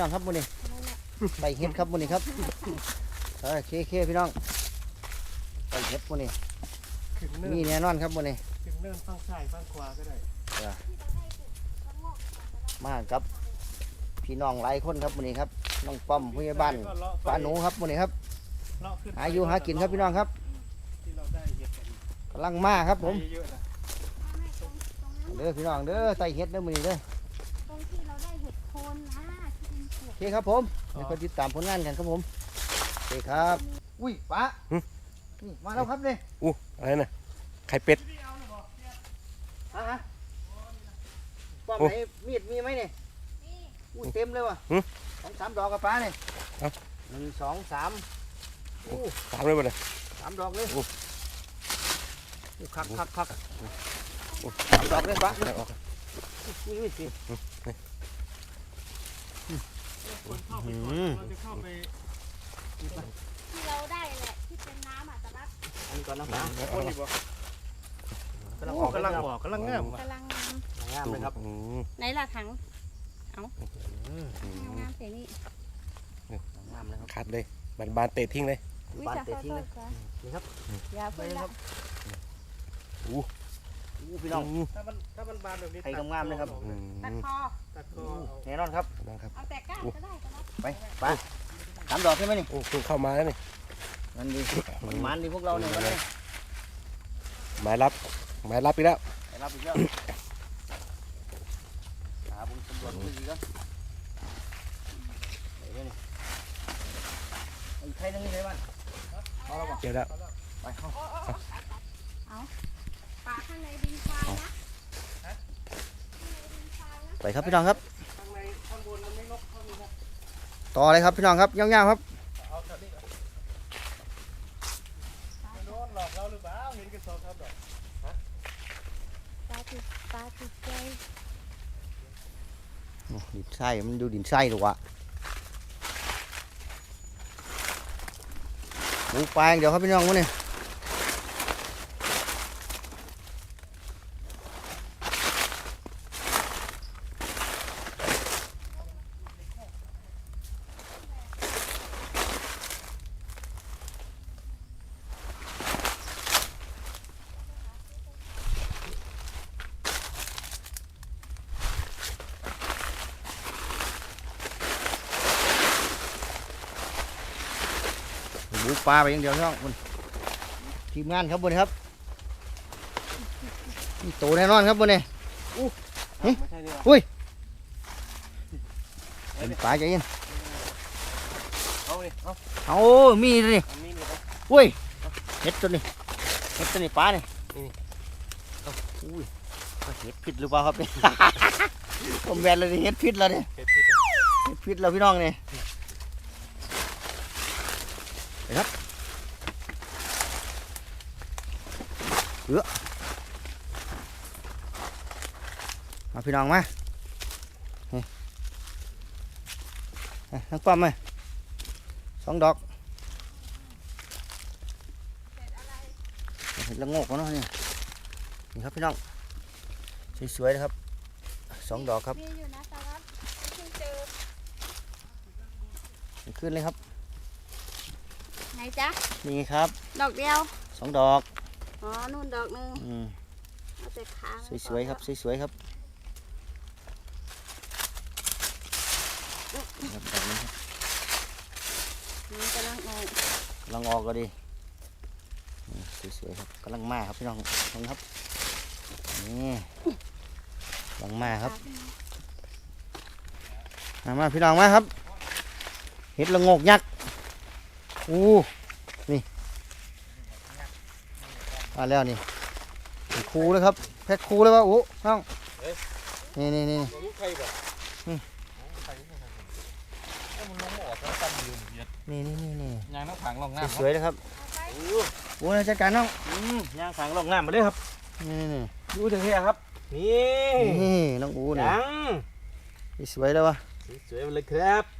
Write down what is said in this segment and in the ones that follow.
น้องครับมื้อนี้ใบเห็ดครับมื้อนี้ครับเออเคเคพี่น้องใบเห็ดมื้อนี้ขึ้นเนินมีแน่นอนครับมื้อนี้ขึ้นเนินฟังซ้ายฟังขวาก็ได้มากับพี่น้องหลายคนครับมื้อนี้ครับน้องป้อมผู้ใหญ่บ้านป้าหนูครับมื้อนี้ครับ เลาะขึ้นไปหาอยู่หากินครับพี่น้องครับที่เราได้เห็ดกันกำลังมาครับผมได้เยอะนะเด้อพี่น้องเด้อไต่เห็ดเด้อมื้อนี้เด้อตรงที่เราได้เห็ดโคนนะที่เป็นเผือกโอเคครับผมเดี๋ยวไปติดตามผลงานกันครับผมโอเคครับ อุ้ยป้านี่มาแล้วครับนี่อู้อะไรนะไข่เป็ด ฮะฮะป้อมโอ้ไหนมีดมีไหมเนี่ยนี่อุ้ยเต็มเลยว่ะหึสองสามดอกกับป้าเนี่ยเอ้า หนึ่งสองสามอู้สามเลยบ่เนี่ยสามดอกเลยโอ้ อู้คักคักคักโอ้สามดอกเลยป้าเอาออกอุ้ยอุ้ยสิ คนเข้าไปก่อนเราจะเข้าไปที่เราได้แหละที่เป็นน้ำอะตะลักอันนี้ก่อนนะป้าโอ้นี่บ่กำลังอโอ้อกกำลังออกกำลังงามว่ะกำลังงามงามเลยครับอืมไหนล่ะถังอืมงามๆเสียนี่งามเลยครับขาดเลยบานบานๆเตะทิ้งเลยอุ้ยบานจะเตะทิ้งเลยค่อนี่ครับๆอย่าไปเพิ่งเลยคละรับ อู้พี่น้องมถ้ามันถ้ามันบานแบบนี้ไข่งามๆเลยครับอืมตัดคอตัดคอเอาแน่นอนครับนะครับ เอาแต่ก้านก็ได้ก็ได้ไปป้าสามดอกใช่ไหมนี่โอ้เพิ่งเข้ามาแล้วนี่นั่นดีมันมันดีพวกเราเนี่ยวันนี้หมายรับหมายรับอีกแล้วไปรับอีกแล้วหาบุญตำรวจมือดีก็ไหนเนี่ยนี่ไอ้ใครนึงนี่ไหนบ้านเอาแล้วบ่เดี๋ยวแล้วไปเข้าปลาข้างในดินทรายนะข้างในดินทรายนะ ไปครับพี่น้องครับ ต่อเลยครับพี่น้องครับยาวๆครับดินไส้มันดูดินไส้หรอวะหมูปลางเดี๋ยวครับพี่น้องวันนี้ หูปลาไปอย่างเดียวพี่น้องคุณทีมงานครับบนนี้ครับนี่โตแน่นอนครับบนนี้ไม่ใช่นี่หรอเป็นปลาใจเย็นเอาเลยเอาเอามีดนี่อันนี้นี่เอาอุ้ยเห็ดตัวนี้เห็ดตัวนี้ปลานี่นี่เอาอุ้ยเห็ดพิษหรือเปล่าครับเนี่ยผมแบนเลยเห็ดพิษแล้วเนี่ยเห็ดที่เห็ดแล้วพี่น้องเนี่ย ไปครับเออมาพี่น้องมานี่อะทั้งป้อมไหมสองดอกเห็ดละโงกแล้วเนาะนี่นี่ครับพี่น้องสวยๆนะครับสองดอกครับมีอยู่นะตะลักเพิ่งเจอขึ้นเลยครับ ไหนจ๊ะ นี่ครับ ดอกเดียว สองดอก อ๋อ นู่นดอกหนึง อืม เอาแต่ขามันสวยๆครับ สวยๆครับครับดอกนี้ครับมันกำลังออกกำลังออกก็ดีอืมสวยๆครับกำลังมาครับพี่น้องน้องครับ นี่กำลังมาครับมามาพี่น้องมาครับ เห็ดละโงกยักษ์ อู้นี่มาแล้วนี่เป็นคูเลยครับ แพ็คคูเลยว่าโอ้น้องนี่นี่นี่มันลูกไข่บ่อืมไข่ไม่ใช่เอามันลงมาออกแล้วตั้งยืนเห็ดนี่นี่นี่นี่ยางน้ำขังลงน้ำสวยๆเลยครับเอาไปโอ้ยจัดการน้องอืมยางขังลงน้ำมาเลยครับนี่นี่ดูเถอะเฮียครับนี่นี่น้องอูนี่จังนี่สวยเลยวะสวยๆมาเลยครับอืมอืม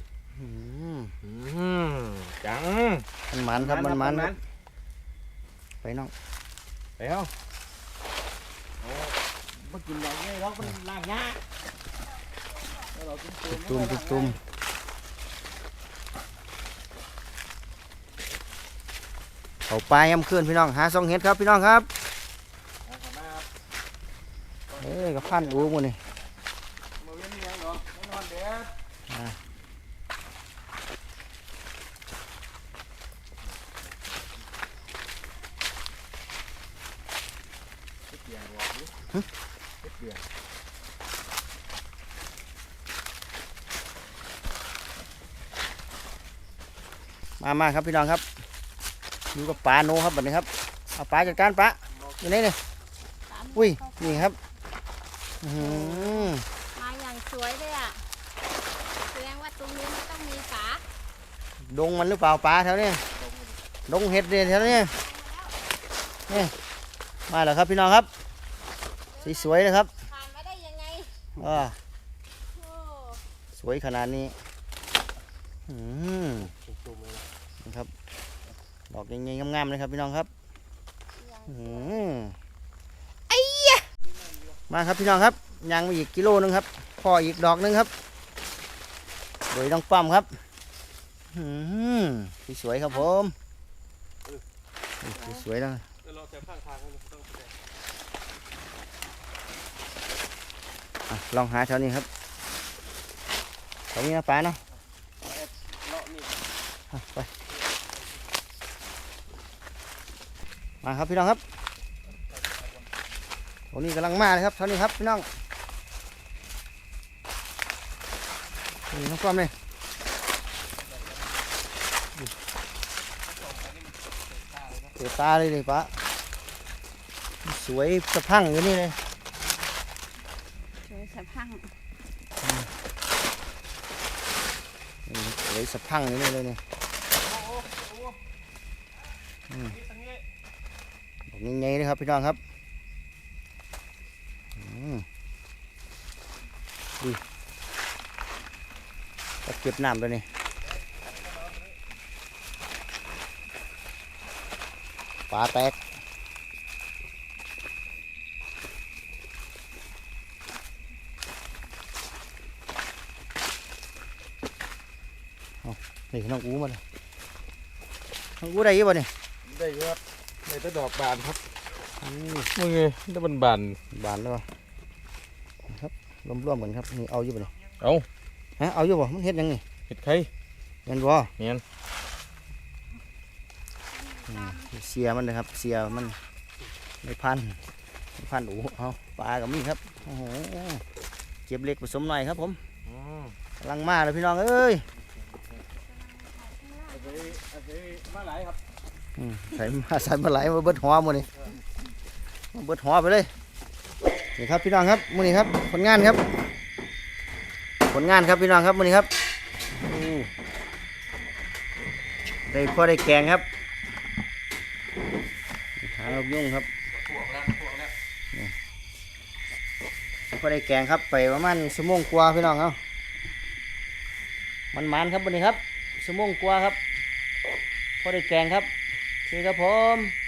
จัง มันมันครับมันมันครัไปน้องไปเอ้ามากินอย่างนี้เราก็ล้างหาตุ้มตุ้มเอาไปย้ำเคลื่อนพี่น้องหาซองเห็ดครับพี่น้องครับเฮ้ยกับพันอู้มูนี่ มามาครับพี่น้องครับอยู่กับปลาโนครับแบบนี้ครับเอาปลาจัดการปลาอยู่ไหนเนี่ยตามอุ้ยเข้านี่ครับอื้อหือมาอย่างสวยเลยอะแสดงว่าตรงนี้ไม่ต้องมีฝาดงมันหรือเปล่าปลาแถวนี้ดงเห็ดเนี่ยแถวนี้นี่มาแล้วครับพี่น้องครับสีสวยเลยครับผ่านมาได้ยังไงอ่าโอ้สวยขนาดนี้อืม จุ่มๆเลยนะ นะครับ ดอกยังไงงามๆเลยครับพี่น้องครับยังอืมไอ้ยะมาครับพี่น้องครับยังมาอีกกิโลนึงครับพออีกดอกนึงครับ โดยน้องป้อมครับอืมสวยๆครับผมสวยๆนะเดี๋ยวเราจะข้างทางให้มันต้องแสดงอะลองหาแถวนี้ครับแถวนี้นะป้าเนาะเลาะนี่อะไป มาครับพี่น้องครับตรงนี้กำลังมาเลยครับแถวนี้ครับพี่น้องนี่น้องป้อมเลยเตะตาเลยเลยป้าสวยสะพรังอยู่นี่เลยสวยสะพรังอืมสวยสะพรังอยู่นี่เลยเนี่ยนี่ทางนี้ดอก ใหญ่ๆเลยครับพี่น้องครับดีก็เก็บน้ำไปนี่ปลาแตกนี่น้องอูมาเลยน้องอูได้ยี่บ่เนี่ยได้ครับ ได้แต่ดอกบานครับอืมมึงไงได้บานบานบานแล้วบ่ครับร่วมๆกันครับนี่เอาอยู่บ่เนี่ยเอาฮะเอาอยู่บ่มันเฮ็ดหยังนี่เห็ดไข่เห็นบ่เนียนอืมเสียมันเลยครับเสียมันไม่พันไม่พันโอ้เอาปลากับมีครับโอ้โหเก็บเล็กผสมหน่อยครับผมอืมกำลังมาเลยพี่น้องเอ้ยอาศัยอาศัยมาหลายครับอืม ใส่มาใส่มาไหลมาเบิดหัวมื้นี่มาเบิดหัวไปเลยนี่ครับพี่น้องครับมือนี้ครับผลงานครับ ผลงานครับพี่น้องครับมือนี้ครับได้พอได้แกงครับหางนกยุ่งครับถั่วแล้วถั่วแล้วพอได้แกงครับไปประมาณชั่วโมงกว่าพี่น้องเอามันมันครับวันนี้ครับชั่วโมงกว่าครับพอได้แกงครับ คือครับผม